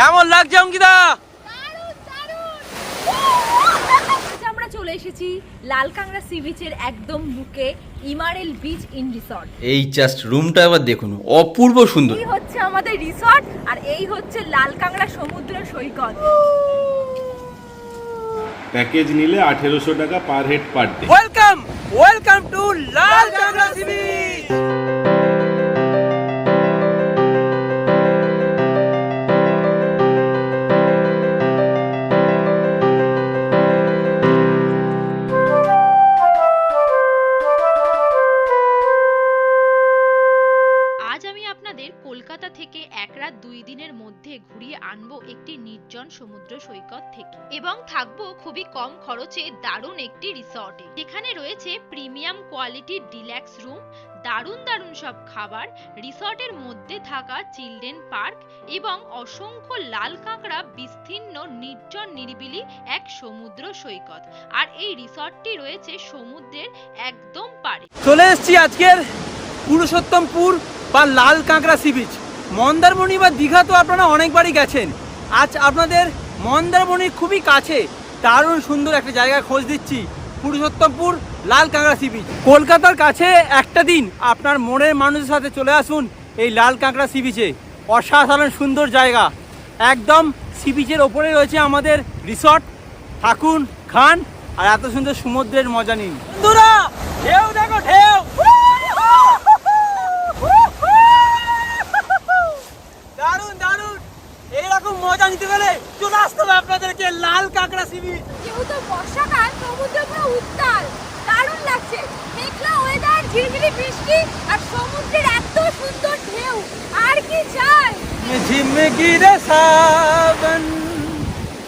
কেমন লাগছে অঙ্কিতা? আমরা চলে এসেছি লালকাংড়া সি বিচের একদম বুকে ইমারেল বিচ ইন রিসর্ট। এই জাস্ট রুমটা এবার দেখুন অপূর্ব সুন্দর। এই হচ্ছে আমাদের রিসর্ট আর এই হচ্ছে লালকাংড়া সমুদ্র সৈকত। প্যাকেজ নিলে আঠেরোশো টাকা per head per day. Welcome welcome to Lal কাঁকড়া সি বিচ। খুবই কম খরচে দারুণ একটি রিসর্টে যেখানে রয়েছে প্রিমিয়াম কোয়ালিটির ডিল্যাক্স রুম দারুণ দারুণ সব খাবার রিসর্টের মধ্যে থাকা চিলড্রেন পার্ক এবং অসংখ্য লাল কাঁকড়া, বিস্তীর্ণ, নির্জন, নিরিবিলি এক সমুদ্র সৈকত। আর এই রিসর্টটি রয়েছে সমুদ্রের একদম পাড়ে। চলে এসেছি আজকের পুরুষোত্তমপুর বা লাল কাঁকড়া সি বিচ মন্দারমণি বা দীঘা তো আপনারা অনেকবারই গেছেন। আজ আপনাদের মন্দারমণির খুবই কাছে। দারুণ সুন্দর একটা জায়গায় খোঁজ দিচ্ছি। পুরুষোত্তমপুর লাল কাঁকড়া সি বিচ। কলকাতার কাছে একটা দিন আপনার মনের মানুষের সাথে চলে আসুন এই লাল কাঁকড়া সি বিচে। অসাধারণ সুন্দর জায়গা। একদম সি বিচের ওপরে রয়েছে আমাদের রিসর্ট। থাকুন খান, আর এত সুন্দর সমুদ্রের মজা নিন। ঢেউ দেখো, ঢেউ! মজা নিতে গেলে চলে আসতে হবে আপনাদেরকে লাল কাঁকড়া সিবি যেহেতু বর্ষাকাল সমুদ্র পুরো উত্তাল। দারুণ লাগছে। মেঘলা ওয়েদার ঝিরঝিরি বৃষ্টি আর সমুদ্রের এত সুন্দর ঢেউ। আর কি চাই? ঝিমকি রে সাবন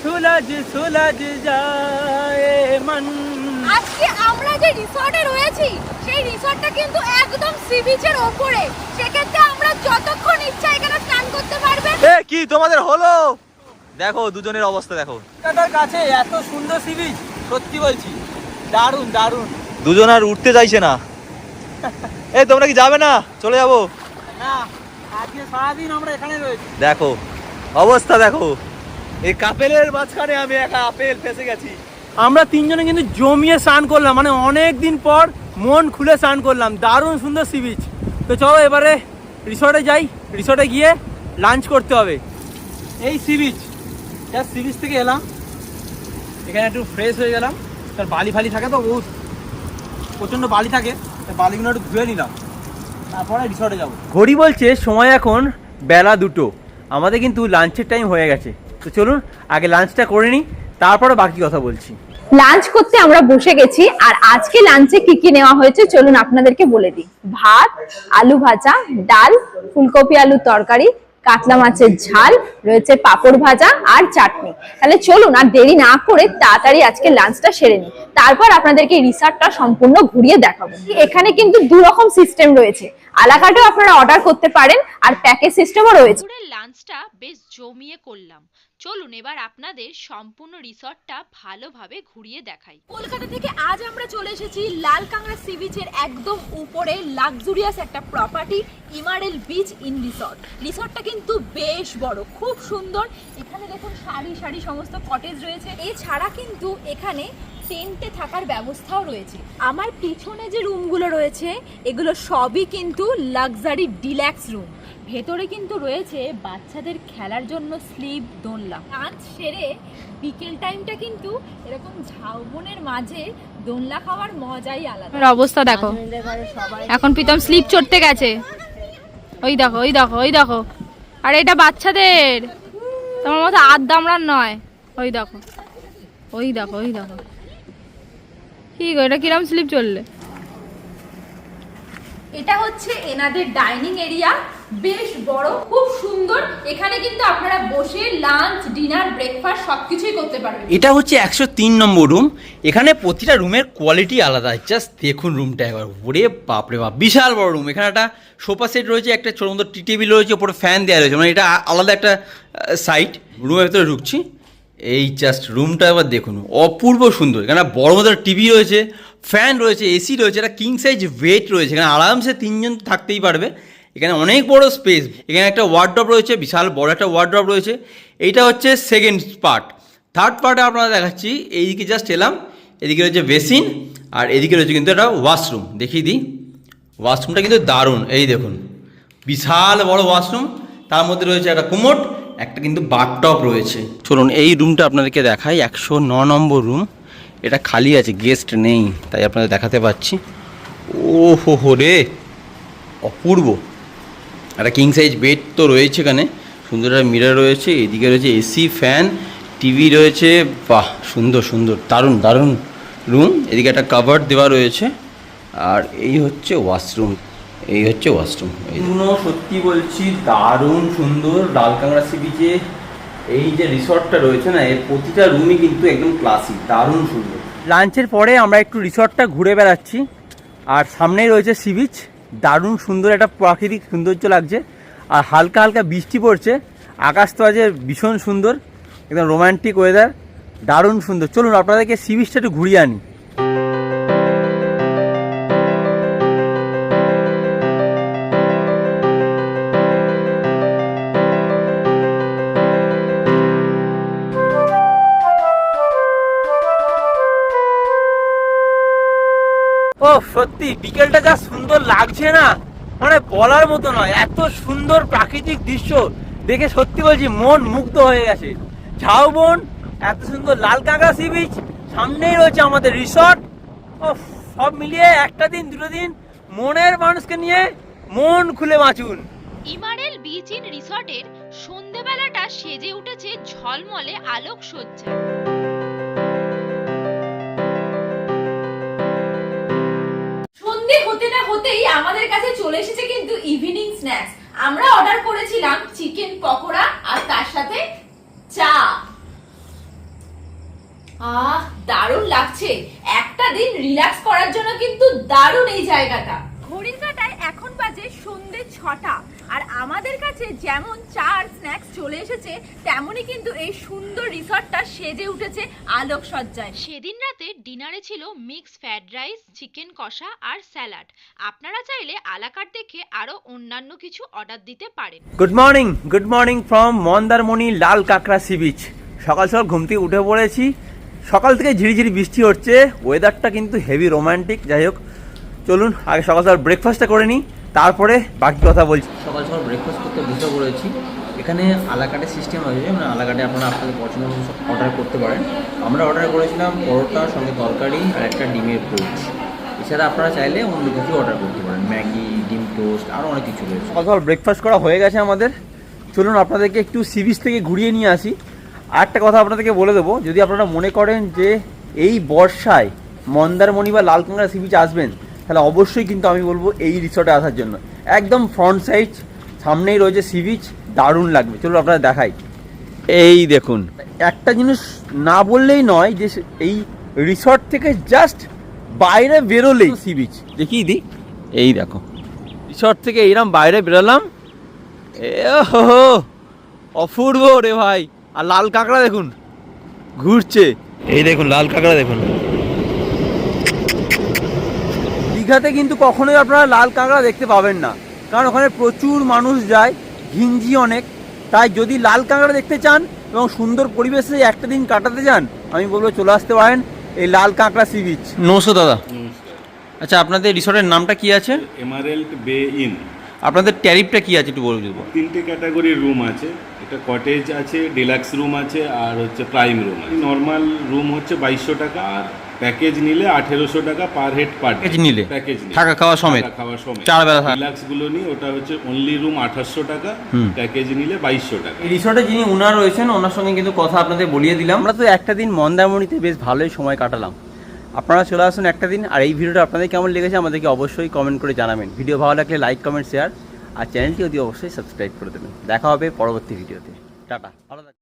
সুলজ সুলজ যায় মন। আজকে আমরা যে রিসর্টে রয়েছি সেই রিসর্টটা কিন্তু একদম সি বিচের ওপরে। সেক্ষেত্রে যতক্ষণ ইচ্ছা এখানে স্নান করতে পারবেন। এ কি তোমাদের হলো? দেখো দুজনের অবস্থা দেখো। কলকাতার কাছে এত সুন্দর সি বিচ সত্যি বলছি। দারুণ দারুণ দুজন আর উঠতে চাইছে না। এ তোমরা কি যাবে না? চলে যাব। না আজকে সারাদিন আমরা এখানে রয়েছি। দেখো অবস্থা দেখো। এই কাপেলের মাঝখানে আমি একা আপেল ফেসে গেছি। আমরা তিনজনে কিন্তু জমিয়ে স্নান করলাম মানে অনেক দিন পর মন খুলে স্নান করলাম। দারুণ সুন্দর সি বিচ তো চলো এবারে রিসর্টে যাই রিসর্টে গিয়ে লাঞ্চ করতে হবে। এই sea beach just sea beach থেকে এলাম। এখানে একটু ফ্রেশ হয়ে গেলাম। তার বালি ফালি থাকে তো, বহুত প্রচণ্ড বালি থাকে। তার বালিগুলো একটু ধুয়ে নিলাম। তারপরে রিসর্টে যাব। ঘড়ি বলছে, সময় এখন বেলা দুটো। আমাদের কিন্তু লাঞ্চের টাইম হয়ে গেছে। তো চলুন, আগে লাঞ্চটা করে নিই, তারপরে বাকি কথা বলছি। লাঞ্চ করতে আমরা বসে গেছি, আর আজকে লাঞ্চে কি কি নেওয়া হয়েছে চলুন আপনাদেরকে বলে দিই। ভাত, আলু ভাজা, ডাল, ফুলকপি আলুর তরকারি, কাতলা মাছের ঝাল, রয়েছে পাঁপড় ভাজা আর চাটনি। তাহলে চলুন আর দেরি না করে তাড়াতাড়ি আজকে লাঞ্চটা সেরে নিই। তারপর আপনাদেরকে রিসার্টটা সম্পূর্ণ ঘুরিয়ে দেখাবো। এখানে কিন্তু দু রকম সিস্টেম রয়েছে। আলাকাটেও আপনারা অর্ডার করতে পারেন, আর প্যাকেজ সিস্টেমও রয়েছে। লাঞ্চটা বেশ জমিয়ে করলাম। চলুন এবার আপনাদের সম্পূর্ণ রিসর্টটা ভালোভাবে ঘুরিয়ে দেখাই। কলকাতা থেকে আজ আমরা চলে এসেছি লাল লালকাংড়া সি বিচের একদম উপরে লাক্সুরিয়াস একটা property emerald beach inn resort রিসর্টটা কিন্তু বেশ বড়, খুব সুন্দর। এখানে দেখুন সারি সারি সমস্ত কটেজ রয়েছে। এছাড়া কিন্তু এখানে টেন্টে থাকার ব্যবস্থাও রয়েছে। আমার পিছনে যে রুমগুলো রয়েছে এগুলো সবই কিন্তু লাক্সারি ডিল্যাক্স রুম। ভেতরে কিন্তু রয়েছে বাচ্চাদের খেলার জন্য স্লিপ দোলনা। লাঞ্চ সেরে বিকেল টাইমটা কিন্তু এরকম ঝাউবনের মাঝে দোলনা খাওয়ার মজাই আলাদা। অবস্থা দেখো। এখন প্রীতম স্লিপ চড়তে গেছে। ওই দেখো ওই দেখো ওই দেখো। আর এটা বাচ্চাদের। তোমার মতো আধ দামড়ার নয়। ওই দেখো ওই দেখো ওই দেখো। কি গো এটা কিরম স্লিপ চললে? এটা হচ্ছে এনাদের ডাইনিং এরিয়া। বেশ বড় খুব সুন্দর। এখানে কিন্তু আপনারা বসে লাঞ্চ ডিনার ব্রেকফাস্ট সবকিছুই করতে পারবেন। এটা হচ্ছে একশো তিন নম্বর রুম এখানে প্রতিটা রুমের কোয়ালিটি আলাদা। জাস্ট দেখুন রুমটা একবার। ওরে বাপরে বাপ বিশাল বড় রুম এখানে একটা সোফা সেট রয়েছে একটা ছোটো মতো টি টেবিল রয়েছে ওপরে ফ্যান দেওয়া রয়েছে। মানে এটা আলাদা একটা সাইট রুমের ভেতরে ঢুকছি। এই জাস্ট রুমটা এবার দেখুন, অপূর্ব সুন্দর। এখানে বড় মতো টিভি রয়েছে ফ্যান রয়েছে এসি রয়েছে, একটা কিং সাইজ বেড রয়েছে। এখানে আরামসে তিনজন থাকতেই পারবে। এখানে অনেক বড় স্পেস এখানে একটা ওয়ার্ড্রপ রয়েছে, বিশাল বড় একটা ওয়ার্ড্রপ রয়েছে। এইটা হচ্ছে সেকেন্ড পার্ট থার্ড পার্টে আপনারা দেখাচ্ছি, এইদিকে জাস্ট এলাম, এদিকে রয়েছে বেসিন আর এদিকে রয়েছে কিন্তু একটা ওয়াশরুম দেখিয়ে দিই। ওয়াশরুমটা কিন্তু দারুণ। এই দেখুন, বিশাল বড় ওয়াশরুম তার মধ্যে রয়েছে একটা কুমোট একটা কিন্তু বাথটপ রয়েছে। চলুন, এই রুমটা আপনাদেরকে দেখাই। একশো ন নম্বর রুম। এটা খালি আছে, গেস্ট নেই, তাই আপনাদের দেখাতে পাচ্ছি। ও হো হো রে, অপূর্ব। একটা কিং সাইজ বেড তো রয়েছে এখানে। সুন্দর একটা মিরর রয়েছে, এদিকে রয়েছে এসি ফ্যান টিভি রয়েছে। বাহ, সুন্দর সুন্দর, দারুণ দারুণ রুম এদিকে একটা কাভার দেওয়া রয়েছে। আর এই হচ্ছে ওয়াশরুম এই হচ্ছে ওয়াশরুম এইগুলো সত্যি বলছি দারুণ সুন্দর লালকাংড়া সি বিচে এই যে রিসর্টটা রয়েছে না এর প্রতিটা রুমই কিন্তু একদম ক্লাসিক দারুণ সুন্দর। লাঞ্চের পরে আমরা একটু রিসর্টটা ঘুরে বেড়াচ্ছি আর সামনেই রয়েছে সি বিচ দারুণ সুন্দর একটা প্রাকৃতিক সৌন্দর্য লাগছে আর হালকা হালকা বৃষ্টি পড়ছে আকাশ তো আছে ভীষণ সুন্দর একদম রোমান্টিক ওয়েদার দারুণ সুন্দর। চলুন আপনাদেরকে সি বিচটা একটু ঘুরিয়ে আনি। সত্যি, বিকেলটা যা সুন্দর লাগছে না মানে বলার মতো নয়, এত সুন্দর প্রাকৃতিক দৃশ্য দেখে সত্যি বলছি মন মুগ্ধ হয়ে গেছে। ঝাউবন এত সুন্দর লাল কাঁকড়া সি বিচ সামনেই রয়েছে আমাদের রিসর্ট ও সব মিলিয়ে একটা দিন, দুটো দিন মনের মানুষকে নিয়ে মন খুলে বাঁচুন। ইমারেল বিচ ইন রিসর্টের সন্ধেবেলাটা সেজে উঠেছে ঝলমলে আলোক না হতেই আমাদের কাছে চলে এসেছে কিন্তু ইভিনিং স্ন্যাক্স আমরা অর্ডার করেছিলাম চিকেন পকোড়া আর তার সাথে চা। আহ, দারুণ লাগছে। একটা দিন রিল্যাক্স করার জন্য কিন্তু দারুণ এই জায়গাটা। ঘড়ির কাটায় এখন বাজে সন্ধে ছটা। আর আমাদের কাছে যেমন চা আর স্ন্যাক্স চলে এসেছে তেমনই কিন্তু এই সুন্দর রিসর্টটা সেজে উঠেছে আলোকসজ্জায়। সেদিন রাতে ডিনারে ছিল মিক্স ফ্রাইড রাইস চিকেন কষা আর স্যালাড আপনারা চাইলে আলাকার দেখে আরও অন্যান্য কিছু অর্ডার দিতে পারেন। Good morning good morning from Mandarmani Lal কাঁকড়া সি বিচ সকাল সকাল ঘুম থেকে উঠে পড়েছি। সকাল থেকে ঝিরিঝিরি বৃষ্টি হচ্ছে। ওয়েদারটা কিন্তু হেভি রোমান্টিক যাই হোক চলুন আগে সকাল সকাল ব্রেকফাস্টটা করে নিই। তারপরে বাকি কথা বলছি। সকাল সকাল ব্রেকফাস্ট করতে বসে পড়েছি এখানে আলাকাটে সিস্টেম আছে মানে আলাকাটে আপনারা আপনাদের পছন্দ মতো সব অর্ডার করতে পারেন। আমরা অর্ডার করেছিলাম পরোটা সঙ্গে তরকারি আর একটা ডিমের পোচ। এছাড়া আপনারা চাইলে অন্য কিছু অর্ডার করতে পারেন। ম্যাগি ডিম টোস্ট আরও অনেক কিছু রয়েছে। সকাল সকাল ব্রেকফাস্ট করা হয়ে গেছে আমাদের। চলুন আপনাদেরকে একটু সি বিচ থেকে ঘুরিয়ে নিয়ে আসি। আর একটা কথা আপনাদেরকে বলে দেবো যদি আপনারা মনে করেন যে এই বর্ষায় মন্দারমণি বা লালকাঙ্গা সি বিচ আসবেন তাহলে অবশ্যই কিন্তু আমি বলব এই রিসর্টে আসার জন্য। একদম ফ্রন্ট সাইড সামনেই রয়েছে সি বিচ দারুণ লাগবে। চলুন আপনারা দেখাই। এই দেখুন। একটা জিনিস না বললেই নয় যে এই রিসর্ট থেকে জাস্ট বাইরে বেরোলেই সি বিচ দেখি দি। এই দেখো। রিসর্ট থেকে এইরকম বাইরে বেরোলাম। এ হো হো, অপূর্ব রে ভাই। আর লাল কাঁকড়া দেখুন। ঘুরছে। এই দেখুন লাল কাঁকড়া দেখুন। দীঘাতে কিন্তু কখনোই আপনারা লাল কাঁকড়া দেখতে পাবেন না। কারণ ওখানে প্রচুর মানুষ যায় ঘিঞ্জি অনেক। তাই যদি লাল কাঁকড়া দেখতে চান এবং সুন্দর পরিবেশে একটা দিন কাটাতে চান আমি বলব চলে আসতে পারেন এই লাল কাঁকড়া সি বিচ। নমস্কার দাদা। আচ্ছা আপনাদের রিসর্টের নামটা কি আছে? এমারেল্ট বে ইন। আপনাদের ট্যারিফটা কি আছে একটু বলে দেবো। তিনটে ক্যাটাগরির রুম আছে। এটা কটেজ আছে ডিলাক্স রুম আছে আর হচ্ছে প্রাইম রুম আছে। নর্মাল রুম হচ্ছে বাইশশো টাকা আর প্যাকেজ নিলে আঠেরোশো টাকা পার হেড পার প্যাকেজ নিলে? প্যাকেজ থাকা খাওয়া সমেত? খাওয়া সমেত চার বেলা থাকা? ডিলাক্সগুলো নিয়ে ওটা হচ্ছে অনলি রুম আঠাশশো টাকা হুম। প্যাকেজ নিলে বাইশশো টাকা রিসর্টে যিনি ওনার রয়েছেন ওনার সঙ্গে কিন্তু কথা আপনাদের বলিয়ে দিলাম আমরা তো একটা দিন মন্দারমণিতে বেশ ভালোই সময় কাটালাম আপনারা চলে আসুন একটা দিন আর এই ভিডিওটা আপনাদের কেমন লেগেছে আমাদেরকে অবশ্যই কমেন্ট করে জানাবেন ভিডিও ভালো লাগলে লাইক কমেন্ট শেয়ার আর চ্যানেলটি অতি অবশ্যই সাবস্ক্রাইব করে দেবেন দেখা হবে পরবর্তী ভিডিওতে টাটা ভালো।